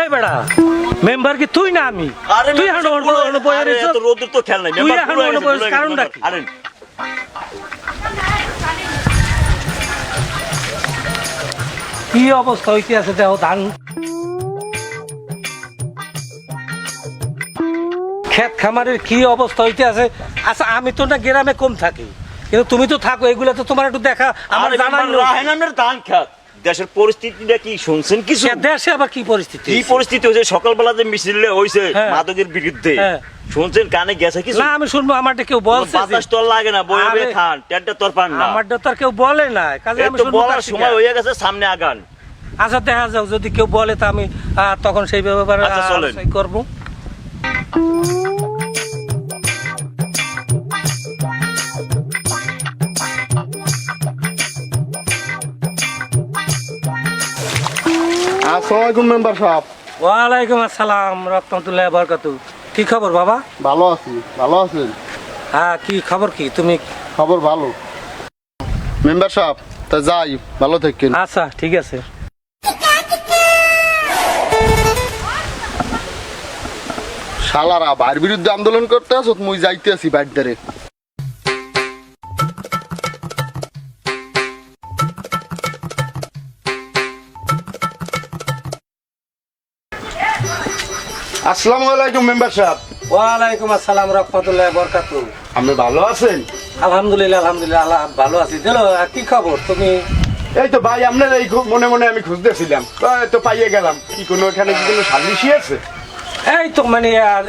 এই বেড়া মেম্বার কি তুই না আমি? তুই এখন অন্য রোদ্দুর তো খেয়াল নাই। তুই এখন অন্য কারণটা। কি? আরে কি অবস্থা? হইতে আছে? দেহ ধান ক্ষেত খামারের কি অবস্থা হইতে আছে আচ্ছা আমি তো না গ্রামে কম থাকি কিন্তু তুমি তো থাকো এগুলো তো তোমার একটু দেখা আমার জানার ধান খাত। দেশের পরিস্থিতিটা কি শুনছেন কিছু? দেশে আবার কি পরিস্থিতি কি পরিস্থিতি হয়েছে সকালবেলা যে মিছিলে হয়েছে হ্যাঁ। মাদকের বিরুদ্ধে। হ্যাঁ। শুনছেন কানে গেছে কিছু? না আমি শুনব আমারটা কেউ বলছে বাতাস তোর লাগে না আরে- খান টেনটা তোর পান না। আমারটা তো কেউ বলে না কাজে আমি শুনব বলার সময় হয়ে গেছে সামনে আগান। আচ্ছা দেখা যাক যদি কেউ বলে তো আমি তখন সেই ব্যাপারে আচ্ছা, করব। মেম্বার সাহেব। ওয়ালাইকুম আসসালাম রহমতুল্লাহ বরকাতু। কি খবর বাবা? ভালো আছি ভালো আছেন? হ্যাঁ কি খবর কি? তুমি? খবর ভালো। মেম্বার সাহেব তা যাই ভালো থাকেন। আচ্ছা ঠিক আছে। শালারা ভাইয়ের বিরুদ্ধে আন্দোলন করতে আছো মুই যাইতে আছি বাইর ধারে। আসসালামু আলাইকুম মেম্বার সাহেব। ওয়ালাইকুম আসসালাম রহমতুল্লাহ বরকাতু আপনি ভালো আছেন? আলহামদুলিল্লাহ আলহামদুলিল্লাহ আল্লাহ ভালো আছি। দিলো কি খবর? তুমি? এই তো ভাই আপনার এই খুব মনে মনে আমি খুঁজতেছিলাম। তো পাইয়ে গেলাম। কি কোনো এখানে কি কোনো সালিশি আছে? এই তো মানে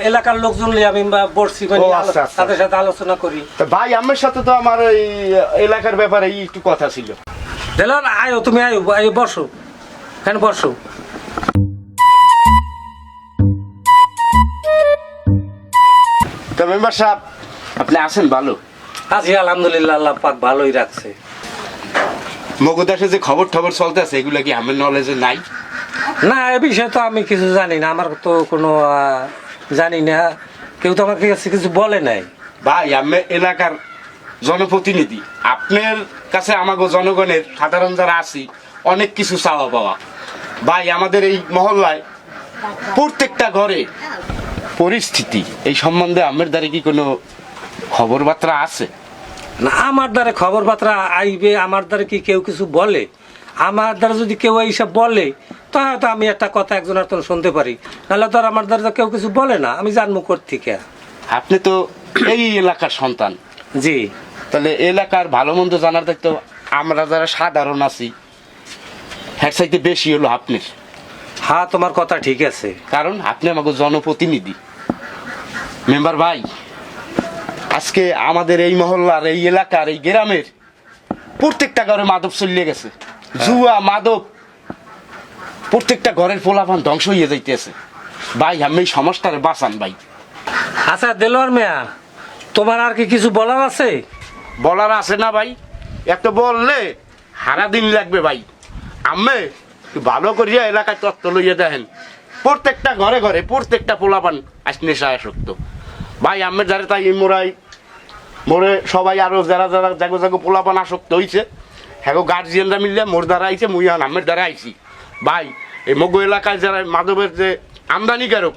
এলাকার লোকজন নিয়ে আমি বসছি মানে আচ্ছা, আচ্ছা। তাদের সাথে আলোচনা করি। ভাই আমার সাথে তো আমার এই এলাকার ব্যাপারে একটু কথা ছিল। আয়ো তুমি আয়ো আয়ো বসো। এখানে বসো। তা মেম্বার সাহেব আপনি আছেন ভালো? আছি আলহামদুলিল্লাহ আল্লাহ পাক ভালোই রাখছে। মগদাসে যে খবর টবর চলতে আছে এগুলো কি আমার নলেজে নাই? না এ বিষয়ে তো আমি কিছু জানি না। আমার তো কোনো জানি না। কেউ তো আমাকে কাছে কিছু বলে নাই। ভাই আমি এলাকার জনপ্রতিনিধি। আপনার কাছে আমাকে জনগণের সাধারণ যারা আছি অনেক কিছু চাওয়া পাওয়া। ভাই আমাদের এই মহল্লায় প্রত্যেকটা ঘরে পরিস্থিতি এই সম্বন্ধে আমার দ্বারা কি কোনো খবর বার্তা আছে? না আমার দ্বারা খবর বার্তা আইবে আমার দ্বারা কি কেউ কিছু বলে? আমার দ্বারা যদি কেউ এইসব বলে তো হয়তো আমি একটা কথা একজনের তো শুনতে পারি। নাহলে তো আর আমার দ্বারা কেউ কিছু বলে না আমি জানব থেকে আপনি তো এই এলাকার সন্তান। জি। তাহলে এলাকার ভালো মন্দ জানার দেখতো আমরা যারা সাধারণ আছি হ্যাঁ চাইতে বেশি হলো আপনার। হ্যাঁ তোমার কথা ঠিক আছে। কারণ আপনি আমাকে জনপ্রতিনিধি। মেম্বার ভাই আজকে আমাদের এই মহল্লার এই এলাকার এই গ্রামের প্রত্যেকটা ঘরে মাদক চলিয়ে গেছে। জুয়া মাদক প্রত্যেকটা ঘরের পোলাপান ধ্বংস হয়ে যাইতেছে। ভাই আমি এই সমস্যারে বাঁচান ভাই। আচ্ছা দেলোয়ার মেয়া তোমার আর কি কিছু বলার আছে? বলার আছে না ভাই। এত বললে হারা দিন লাগবে ভাই। আমি ভালো করিয়া এলাকায় তত্ত্ব লইয়া দেখেন। প্রত্যেকটা ঘরে ঘরে প্রত্যেকটা পোলাপান আজ নেশায় আসক্ত। ভাই আমের যারা তাই মোরাই মোরে সবাই আরও যারা যারা জাগো জাগো পোলাপান আসক্ত হইছে হ্যাঁ গার্জিয়ানরা মিললে মোর দ্বারা আইছে মুই আমের দ্বারা আইছি। ভাই এই মগ এলাকায় যারা মাদবের যে আমদানিকারক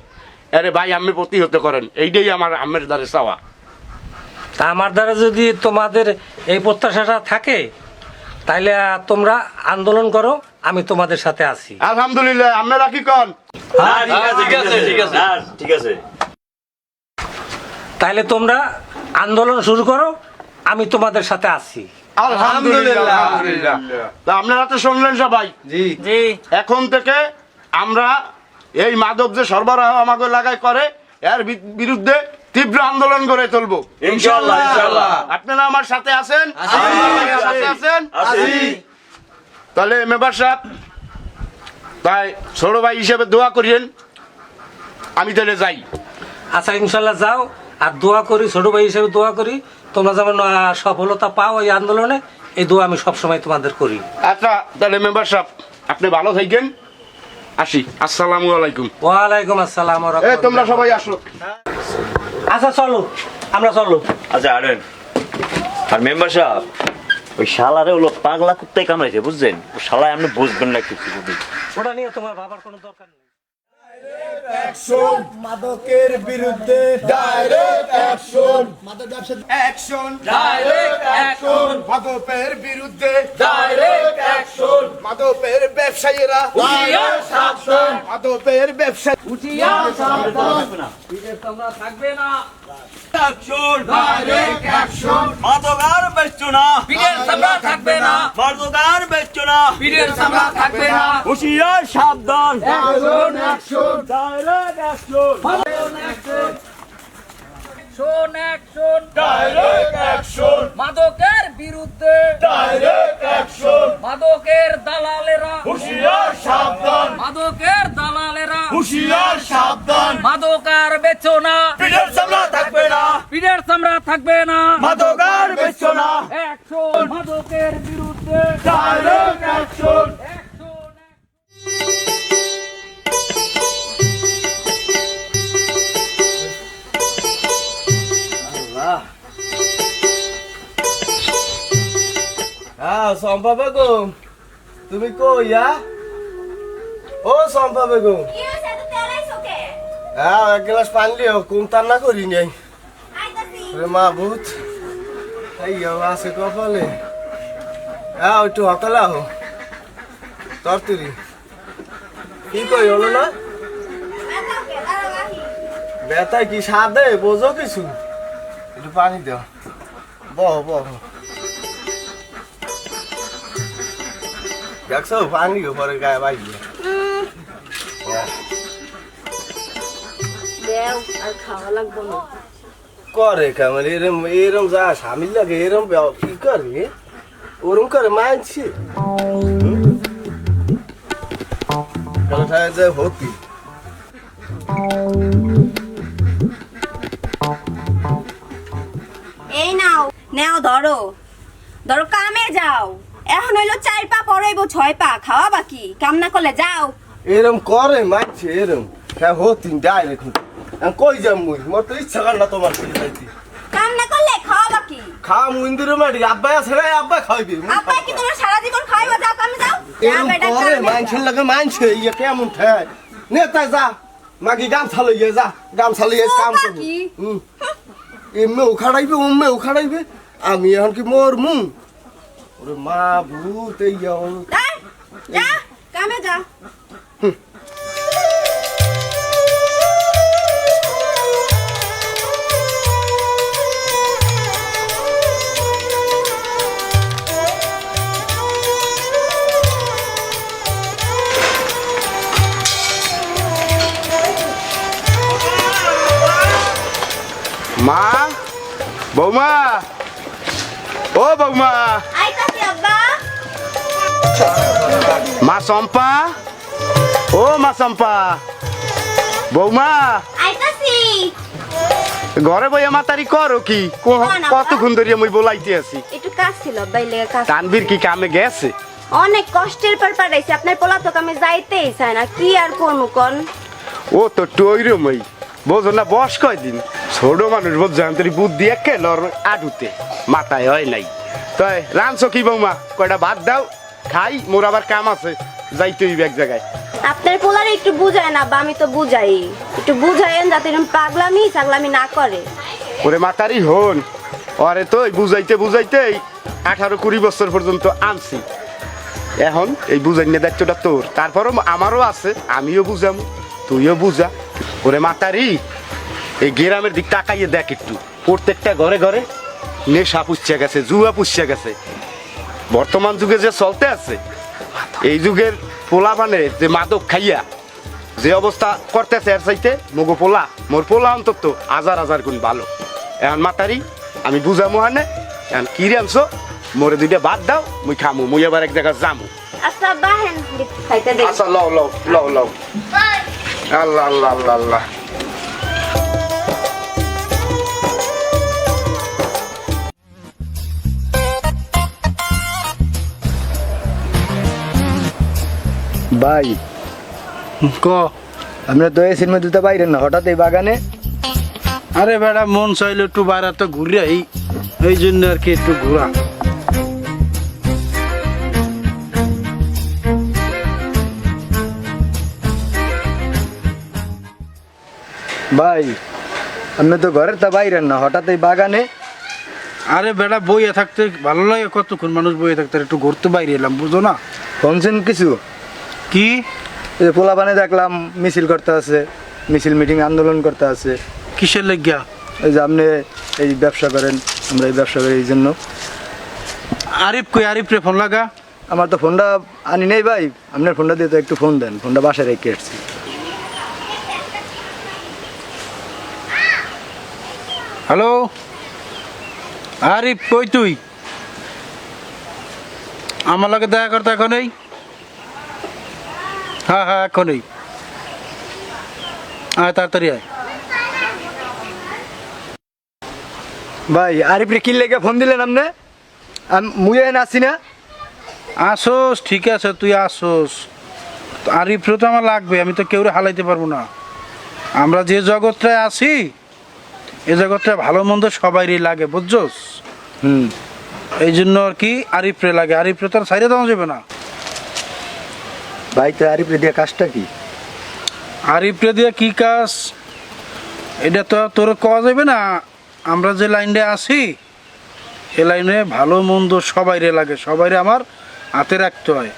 আরে ভাই আমি প্রতিহত করেন। এইটাই আমার আমের দ্বারা চাওয়া। তা আমার দ্বারা যদি তোমাদের এই প্রত্যাশাটা থাকে তাইলে তোমরা আন্দোলন করো আমি তোমাদের সাথে আছি। আলহামদুলিল্লাহ আপনারা কি কন? হ্যাঁ, ঠিক আছে ঠিক আছে। হ্যাঁ, ঠিক আছে। তাইলে তোমরা আন্দোলন শুরু করো আমি তোমাদের সাথে আছি। আলহামদুলিল্লাহ। আলহামদুলিল্লাহ। আপনারা তো শুনলেন সবাই। জি। এখন থেকে আমরা এই মাদক যে সরবরাহ আমাকে এলাকায় করে এর বিরুদ্ধে তীব্র আন্দোলন করে তুলবো। ইনশাআল্লাহ, ইনশাআল্লাহ। আপনারা আমার সাথে আছেন? সাথে আছেন? তাহলে মেম্বার সাহেব তাই ছোট ভাই হিসেবে দোয়া করিয়েন। আমি তাহলে যাই। আচ্ছা ইনশাল্লাহ যাও। আর দোয়া করি ছোট ভাই হিসেবে দোয়া করি তোমরা যেমন সফলতা পাও এই আন্দোলনে এই দোয়া আমি সবসময় তোমাদের করি। আচ্ছা তাহলে মেম্বার সাহেব আপনি ভালো থাকবেন আসি আসসালামু আলাইকুম। ওয়ালাইকুম আসসালাম ওয়া তোমরা সবাই আসো। আচ্ছা চলো আমরা চলো। আচ্ছা আরেন। আর মেম্বার সাহেব ওই শালারে হলো পাগলা কুত্তায় কামড়াইছে বুঝছেন? ও শালায় আপনি বুঝবেন না কিছু ওটা নিয়ে তোমার ভাবার কোনো দরকার নেই। মাদকের বিরুদ্ধে ডাইরেক্ট অ্যাকশন। মাদক ব্যবসা অ্যাকশন। Direct action. মাদকের বিরুদ্ধে ডাইরেক্ট অ্যাকশন। মাদকের ব্যবসায়ীরা হুঁশিয়ার সাবধান। মাদকের ব্যবসা ডাইরেক্ট অ্যাকশন মাদকার বেচছো না পীরের সামরা থাকবে না মাদকার বেচছো না পীরের সামরা থাকবে না হুশিয়ার সাবধান action action direct action action. Direct action মাদকের বিরুদ্ধে। ডাইরেক্ট অ্যাকশন মাদকের দালালেরা। হুঁশিয়ার সাবধান। মাদকের দালালেরা। হুঁশিয়ার সাবধান। মাদক আর বেচো না। পিঠের সামলা থাকবে না। পীরের সামরা থাকবে না। মাদকার বেচো না। অ্যাকশন মাদকের বিরুদ্ধে। ডাইরেক্ট অ্যাকশন হ্যাঁ সম্পা বেগম তুমি কই ইয়া ও সম্পা বেগম? হ্যাঁ এক গ্লাস পানি লিও কুম তার না করি নাই। মা ভূত এই আছে কপালে। হ্যাঁ একটু হকালে আহ। তরতুরি। কি কই, হলো না? ব্যথা কি সাদে বোঝো কিছু। একটু পানি দাও। বহ বহ। দেখছ পানি পরে গায়ে বাইরে। করে কামাল এরম এরম যা স্বামীর লাগে এরম কি করে ওরম করে মানছি হতি এই নাও, নেও ধরো ধরো কামে যাও এখন হইল চার পা পরাইব ছয় পা। খাওয়া বাকি। কাম না করলে যাও। এরম করে মানছে এরম। হ্যাঁ হো হতি ডাইরেক্ট কই যাম মুই? মোর তো ইচ্ছা কর না তোমার সাথে যাইতে। কাম না করলে খাওয়া বাকি। খাওয়া মুন্দিরে মাটি আব্বা আছে না আব্বা খাইবি আব্বা কি তোমার সারা জীবন খাইবা যাও কামে যাও। এরম করে যাও। লাগে মানছে ইয়ে কেমন ঠায়? নেতা যা। মাগি গামছা লইয়ে যা। গামছা লইয়ে কাম করব। কি? হুম এমে উখাড়াইবে উমে উখাড়াইবে। আমি এখন কি মোর মুং ওরে মা ভূত এই ইয়া- যা, যা কামে যা মা বৌমা ও বৌমা আইতাছি আব্বা মা চম্পা ও মা চম্পা বৌমা ঘরে বইয়া মাতারি করো কি? কতক্ষণ ধরিয়া মুই বলাইতে আছি। একটু কাজ ছিল বাইলে কাজ। তানবীর কি কামে গেছে? অনেক কষ্টের পর পাঠাইছি আপনার পোলা তো আমি যাইতেই চাই না কি আর করব কন? ও তো টইরমই বোঝো না বস কয়দিন? ছোট মানুষ বোঝ জানতরি বুদ্ধি একে লর আডুতে। মাথায় হয় নাই। তাই রানছো কি বৌমা? কয়টা ভাত দাও? খাই মোর আবার কাম আছে যাইতে হইবে এক জায়গায়। আপনার পোলারে একটু বুঝায় না বা আমি তো বুঝাই। একটু বুঝাইন যাতে এরকম পাগলামি ছাগলামি না করে। ওরে মাতারি হন ওরে তো বুঝাইতে বুঝাইতেই আঠারো কুড়ি বছর পর্যন্ত আনছি। এখন এই বুঝাই নিয়ে দায়িত্বটা তোর। তারপরও আমারও আছে আমিও বুঝাম তুইও বুঝা। ওরে মাতারি এই গ্রামের দিক তাকাইয়ে দেখ একটু। প্রত্যেকটা ঘরে ঘরে নেশা পুষছে গেছে জুয়া পুষছে গেছে। বর্তমান যুগে যে চলতে আছে এই যুগের পোলা মানে যে মাদক খাইয়া যে অবস্থা করতেছে এর চাইতে মগো পোলা মোর পোলা অন্তত হাজার হাজার গুণ ভালো। এখন মাতারি আমি বুঝামো হানে এখন কি আনছো? মোরে দুইটা বাদ দাও মুই খামু মুই এবার এক জায়গা যামু। আচ্ছা বাহেন খাইতে দে। আচ্ছা লও লও লও লও। আল্লাহ আল্লাহ আল্লাহ আল্লাহ। ভাই। ক? আমরা তো এই সিনেমা দুটো বাইরে না হঠাৎ এই বাগানে। আরে বেড়া মন চাইলে একটু বাইরে তো ঘুরে এই এই জন্য আর কি একটু ঘোরা। ভাই আপনি তো ঘরের তা বাইরে না হঠাৎ এই বাগানে। আরে বেড়া বইয়ে থাকতে ভালো লাগে কতক্ষণ মানুষ বইয়ে থাকতে একটু ঘুরতে বাইরে এলাম বুঝো না। শুনছেন কিছু? কি? এই যে পোলাপানে দেখলাম মিছিল করতে আছে মিছিল মিটিং আন্দোলন করতে আছে। কিসের লেগিয়া? এই যে আপনি এই ব্যবসা করেন আমরা এই ব্যবসা করি এই জন্য। আরিফ কই? আরিফ রে ফোন লাগা। আমার তো ফোনটা আনি নেই ভাই। আপনার ফোনটা দিয়ে তো একটু ফোন দেন ফোনটা বাসায় রেখে এসছি হ্যালো? আরিফ কই তুই? আমার লাগে দেখা করতে এখনই হ্যাঁ হ্যাঁ এখনই। আয় তাড়াতাড়ি আয়। ভাই আরিফরে কি লেগে ফোন দিলেন আপনি আমি মুয়ে আছি না? আসোস ঠিক আছে তুই আসোস। আরিফরে তো আমার লাগবে আমি তো কেউ হালাইতে পারব না। আমরা যে জগৎটায় আছি এ জগৎটা ভালো মন্দ সবাইরই লাগে বুঝছোস? হুম। এই জন্য আর কি আরিফরে লাগে। আরিফরে তো আর সাইডে দেওয়া যাবে না। ভাই তো আরিফরে দিয়ে কাজটা কি? আরিফরে দিয়ে কি কাজ? এটা তো তোর কওয়া যাবে না। আমরা যে লাইনটা আছি এ লাইনে ভালো মন্দ সবাইরে লাগে সবাইরে আমার হাতে রাখতে হয়।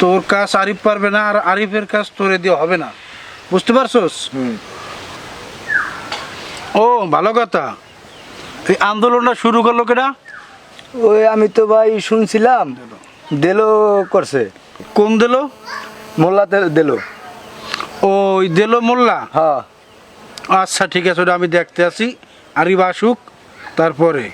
তোর কাজ আরিফ পারবে না আর আরিফের কাজ তোরে দিয়ে হবে না। বুঝতে পারছোস? ও ভালো কথা। এই আন্দোলনটা শুরু করল কেটা ওই আমি তো ভাই শুনছিলাম দেলো করছে। কোন দিল? মোল্লাতে দিলো। ওই দিল মোল্লা? হ্যাঁ। আচ্ছা ঠিক আছে ওটা আমি দেখতে আছি আরিফ আসুক তারপরে।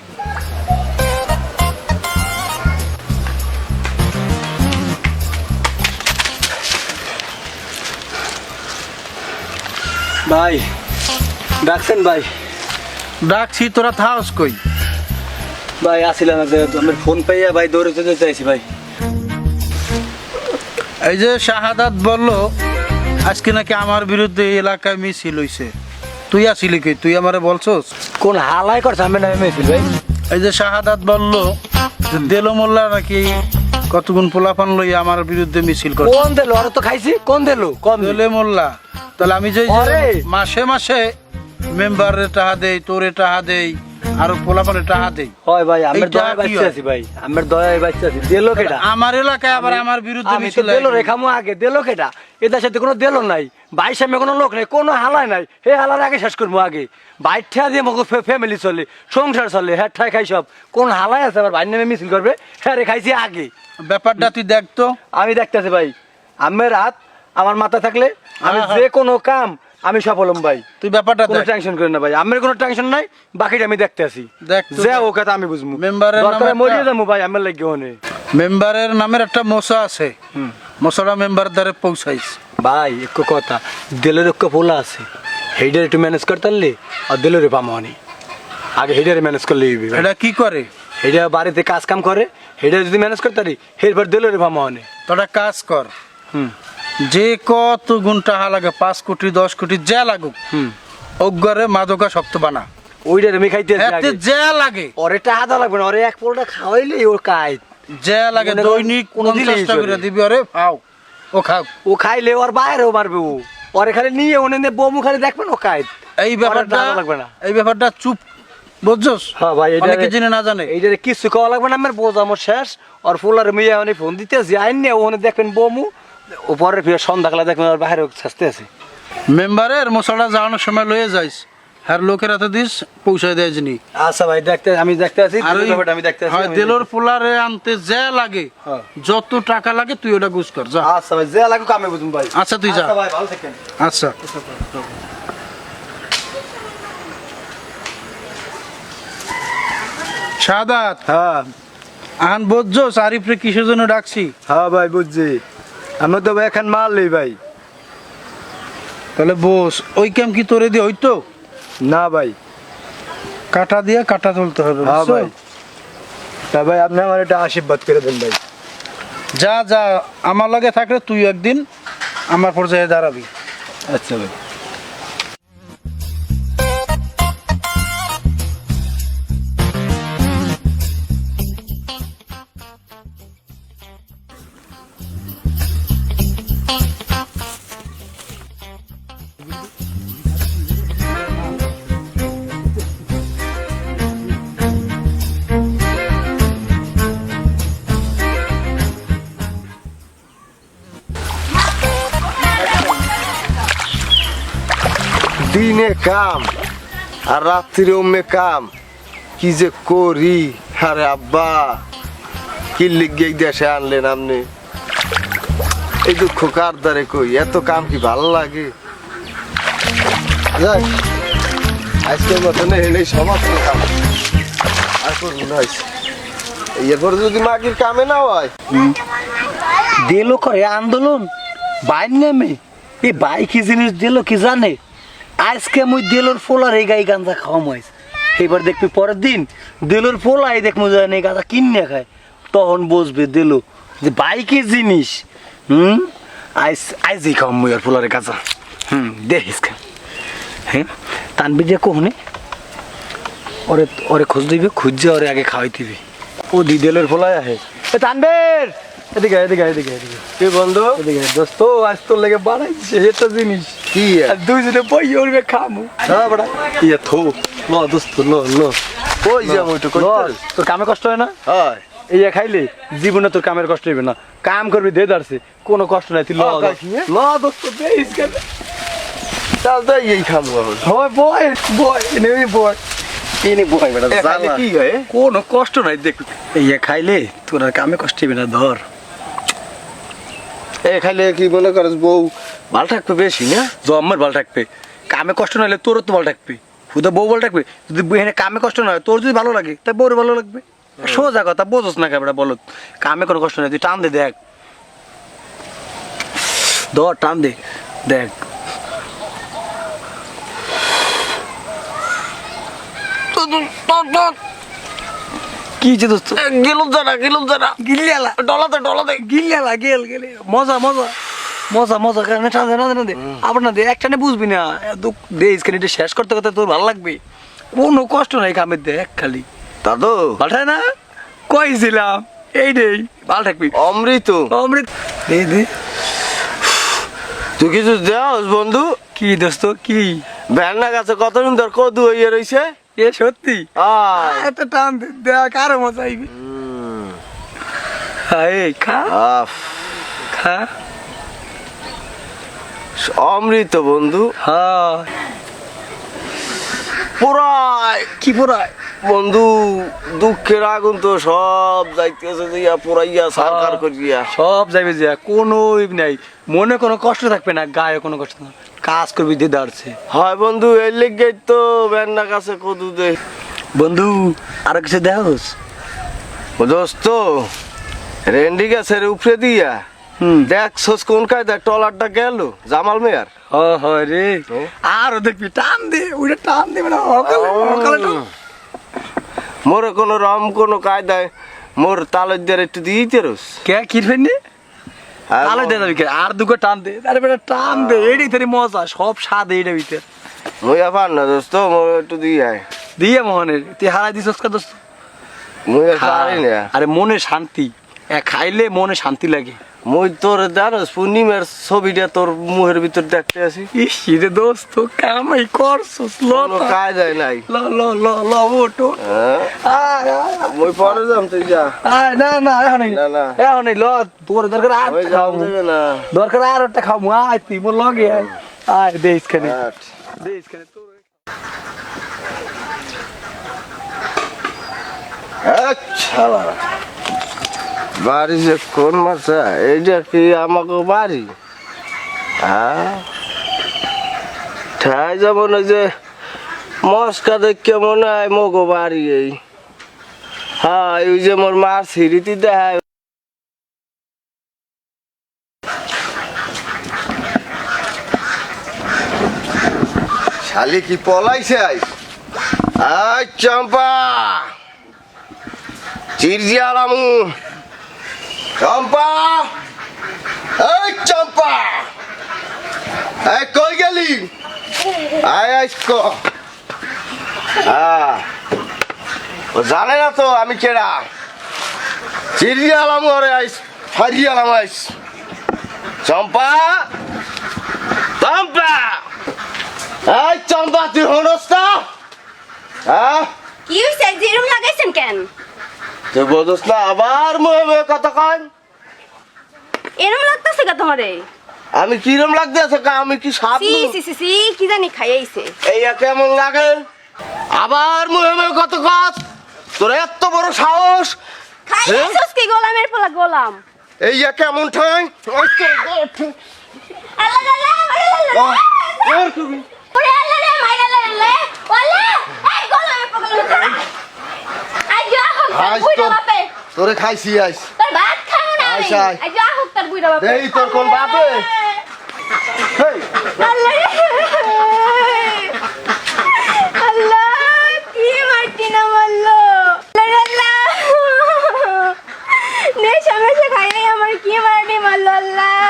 ভাই ডাকছেন ভাই? ডাকছি তোরা থাকস কই? ভাই আসিলাম ফোন পাইয়া ভাই দৌড়ে যেতে চাইছি ভাই। এই যে শাহাদাত বলল আজকে নাকি আমার বিরুদ্ধে এলাকায় মিছিল হইছে। তুই আসিলি কি তুই আমারে বলছস? কোন হালাই করছে? আমি না মেয়েছিল ভাই। এই যে শাহাদাত বলল যে দেলো মোল্লা নাকি কতগুণ পোলাপান লই আমার বিরুদ্ধে মিছিল করে কোন দিলো? আর তো খাইছি। কোন দেলো? কম দেলে? মোল্লা তাহলে আমি যে! মাসে মাসে মেম্বারের টাকা দেই তোরে টাকা দেই আর পোলাপানের টাকা দেই। হয় ভাই আমার দয়া বাচ্চা আছি ভাই আমার দয়া বাচ্চা আছি। দিলো কেটা আমার এলাকায় আবার আমার বিরুদ্ধে আমি দিলো। রেখামো আগে। দিলো কেটা এদের সাথে কোনো দিলো নাই। ভাই সামনে কোনো লোক নাই কোনো হালাই নাই। হে হালার আগে শেষ করব আগে। বাইর ঠেয়া দিয়ে মগো ফ্যামিলি চলে সংসার চলে হ্যাঁ ঠাই খাই সব। কোন হালাই আছে আবার ভাই নামে মিছিল করবে? হ্যাঁ রে খাইছি আগে। ব্যাপারটা তুই দেখ তো। আমি দেখতেছি ভাই আমার হাত আমার মাথা থাকলে আমি হ্যাঁ, হ্যাঁ। যে কোনো কাম আমি সফল হম ভাই। তুই ব্যাপারটা কোনো টেনশন করেন না ভাই। আমার কোনো টেনশন নাই বাকিটা আমি দেখতে আসি দেখ। যে ও কথা আমি বুঝব মেম্বারের দরকার নামে মরিয়ে যাব ভাই আমার লাগে হনে মেম্বারের নামের একটা মশা আছে। মশাটা মেম্বার দ্বারে পৌঁছাইস ভাই একটু কথা। দিলের একটু পোলা আছে। হেডার একটু ম্যানেজ করতে পারলে আর দিলের পামো হনি আগে হেডারে ম্যানেজ করলে এটা কি করে? হেডা বাড়িতে কাজ কাম করে হেডার যদি ম্যানেজ করতে পারি এরপর দিলের পামো হনি তোরা কাজ কর। হুম। যে কত গুণ টাকা লাগে পাঁচ কোটি দশ কোটি যা লাগুক অজ্ঞরে মাদকা শক্ত বানা। ওইটার আমি খাইতে যা লাগে। ওরে টাকা দেওয়া লাগবে না ওরে এক পোলটা খাওয়াইলে ওর কাজ। যা লাগে দৈনিক দিলেই করে দিবি ওরে খাও ও খাও। ও খাইলে ওর বাইরেও মারবে ও। ওরে খালি নিয়ে ওনে নিয়ে বমু খালি দেখবেন ও কাজ। এই ব্যাপারটা লাগবে না। এই ব্যাপারটা চুপ বুঝছস? হ্যাঁ ভাই এটা অনেকে জেনে না জানে। এইটারে কিছু খাওয়া লাগবে না আমার বোঝ আমার শেষ। আর ফুলার মেয়ে মানে ফোন দিতে যাই না ওনে দেখবেন বমু। উপরে ফিরে সন্ধ্যাকালে দেখবেন ওর বাইরে শাস্তি আছে। মেম্বারের মশলাটা যাওয়ানোর সময় লয়ে যাইস। আর লোকের হাতে দিস পৌঁছায় দেয় যিনি। আচ্ছা ভাই দেখতে আমি দেখতে আছি আর আমি দেখতে আছি দেলোর পোলারে আনতে যা লাগে হ্যাঁ। যত টাকা লাগে তুই ওটা গুজ কর যা। আচ্ছা ভাই যে লাগুক আমি বুঝুম ভাই। আচ্ছা তুই যা। আচ্ছা ভাই ভালো থাকেন। আচ্ছা। সাদাত হ্যাঁ। আন বুঝছস আরিফরে কিসের জন্য ডাকছি? হ্যাঁ ভাই বুঝছি। আমি তো ভাই এখন মাল নেই ভাই। তাহলে বস ওই ক্যাম কি তোরে দিয়ে হইতো? না ভাই। কাটা দিয়ে কাটা তুলতে হবে হ্যাঁ ভাই। তা ভাই আপনি আমার এটা আশীর্বাদ করে দেন ভাই। যা যা আমার লাগে থাকলে তুই একদিন আমার পর্যায়ে দাঁড়াবি। আচ্ছা ভাই। কাম, আর রাত্রিরে অম্মে কাম। কি যে করি? আরে আব্বা, কি লিগে দেশে আনলেন আপনি? এই দুঃখ কার দ্বারে কই? এত কাম কি ভালো লাগে? আজকের মতন এনেই সমাপ্ত কাম। আর যদি মাগির কামে না হয়? দিল করে আন্দোলন? বাইর নেমে? এই বাই কি জিনিস দিল কি জানে? আজকে মুই দিলর ফোলার এই গাই গাঞ্জা খাওয়া মাইস। এবার দেখবি পরের দিন দিলর ফোলা দেখ দেখব জানে গাঁজা কিনে খায় তখন বসবে দিল যে বাই কি জিনিস। হুম? আইস আইসই খাওয়া মুই আর ফোলারে গাঁজা। হুম দেখিস খা হ্যাঁ টানবি যে কোহনে? ওরে ওরে খোঁজ দিবি খুঁজছে ওরে আগে খাওয়াই দিবি। ও দি দিদেলের ফোলায় আহে। এ তানবের! এদিকে এদিকে এদিকে এদিকে বন্ধু? এদিকে দোস্ত আজ তোর লেগে বাড়াইছে এটা জিনিস। কি আর দুইজনে বই উঠবে খামু। হ্যাঁ বড়া। ইয়ে থো ল দোস্ত ল ল। কই যাব একটু ল, করতে তোর কামে কষ্ট হয় না? হয়। এই খাইলে জীবনে তোর কামের কষ্ট হইবে না। কাম করবি দে দাঁড়ছে কোনো কষ্ট নাই তুই ল হ্যাঁ, ল। হ্যাঁ? ল দোস্ত দে ইসকানে চাল তো এই খামু এখন হয় বয় বয় এনে বয়। এনে বয় বেটা এ খাইলে জ্বালা। কি হয়? কোনো কষ্ট নাই দেখ। এই খাইলে তোর আর কামে কষ্ট হইবে না ধর। এ খাইলে কি মনে করস বউ? ভালো থাকবে বেশি না? জম্মের ভালো থাকবে। কামে কষ্ট না হলে তোরও তো ভালো থাকবে। খুদা বউ ভালো থাকবে। যদি এখানে কামে কষ্ট না হয় তোর যদি ভালো লাগে তা বউর ভালো লাগবে। সোজা কথা বোঝস না কেবড়া বলো কামে কোনো কষ্ট নাই তুই টান দে দেখ। ধর টান দে দেখ। কি দোস্ত? গেলুম জানা গেলুম জানা। গিলিয়ালা ডলাতে ডলাতে। গিলিয়ালা গেল গেলে। মজা মজা। মজা মজা। কারণে টান না দে আবার না দে একটানে বুঝবি না। দুঃখ। দে স্ক্যান এটা শেষ করতে করতে তোর ভালো লাগবে। কোনো কষ্ট নাই কামের দেখ খালি। দাদু। ভালো না? কইছিলাম এই রে ভালো থাকবি। অমৃত। অমৃত। দে দে। তুই কিছু দেওস বন্ধু? কি দোস্ত কি? ভ্যান্না গাছে কত সুন্দর কদু হইয়া রইছে? এ সত্যি? এত টান দেখ আরও মজা আইবি। খা। খা। অমৃত বন্ধু। হ্যাঁ। পুরাই কি পুরাই বন্ধু দুঃখের আগুন তো সব যাইতেছে দিয়া পুরাইয়া সারকার করিয়া। সব যাবে যে কোনো নাই। মনে কোনো কষ্ট থাকবে না গায়ে কোনো কষ্ট না। কাজ করবি দিয়ে দাঁড়ছে। হয় বন্ধু এর লেগে তো ভ্যান্না গাছে কদু দে। বন্ধু আর কিছু দেখোস? দোস্ত রেন্ডি গাছের উপরে দিয়া। হুম। দেখছস কোন কায়দা টলারটা গেল জামাল মেয়ার। ও হয় রে। আরও দেখবি টান দে ওইটা টান দে মানে মোর কোনো রম কোনো কায়দায় মোর তালের দিয়ে একটু দিয়ে রস কে কি ফেননি দে যাবি কে? আর দুটো টান দে। আরে বেটা টান দে। তোর মজা। সব স্বাদ এইটা ভিতর। মুইয়া পার না দোস্ত মোর একটু দিয়ে আয়। দিয়ে মোহনের। তুই হারাই দিছস কা দোস্ত। মুইয়া পারি আরে মনে শান্তি। খাইলে মনে শান্তি লাগে। মুই তোর জানোস পূর্ণিমার ছবিটা তোর মুহের ভিতর দেখতে আছি ইস রে দোস্ত কামাই করছস ল কায়দায় নাই। ল ল ল ল ওটো হ্যাঁ? মুই পরে যাম তুই যা। আয় না না এখন না, না। এখন ল তোর দরকার আর খাও না। দরকার আর একটা খাও আয় তুই মোর লগে আয়। আয় দেইস খানে আট। দেইস খানে তোর। আচ্ছা বাড়ি যে কোন মাছা এইটা কি আমাকে বাড়ি? হ্যাঁ? ঠাই যাব না যে মস্কা দেখে মনে হয় মগো বাড়ি এই। হ্যাঁ ওই যে মোর মার সিঁড়িতে দেখায়। শালি কি পলাইছে আই? চম্পা! চিরজি আলামু চম্পা! এই চম্পা! এই কই গেলি? আয় হ্যাঁ ও জানে না তো আমি কেডা। চিরজি আলামু আরে আইস ফারি আলাম আইস। চম্পা! চম্পা! এই চম্পা, তুই হনস না? হ্যাঁ কি হইছে? যেরম লাগাইছেন কেন? তুই বোঝস না আবার মুহে মুহে কথা এরম লাগতেছে কা তোমারে আমি কিরম লাগতে আছে কা আমি কি সাপ সি সি সি সি কি জানি খাইয়াইছে এই কেমন লাগে আবার মুহে মুহে কত কাজ তোর এত বড় সাহস কি গোলামের পোলা গোলাম এই কেমন ঠাই ওই তোর গো- আল্লাহ আল্লাহ আল্লাহ ওরে আল্লাহ রে মাইরা লে লে এই গোলামের পোলা আই তোর- তোরে খাইছি আইস। তোর ভাত খাও না আমি আই যা হোক তোর বুইড়া বাপে। দেই তোর কোন বাপে? হেই, আল্লাহ। আল্লাহ কি আল্লাহ খাই নাই আমার কি মারটি মারলো আল্লাহ?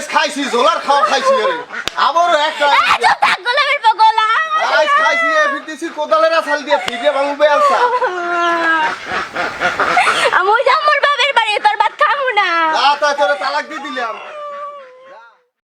রাইস খাইছি জোলার খাওয়া খাইছি আরে। আবার একটা আজ খাইছি ফিরতেছি কোদালের আসাল দিয়ে ফিরে ভাঙবে আসা আমি যাম আমার বাবার বাড়ি তোর ভাত খাব না। তা তোরে তালাক দিয়ে দিলাম।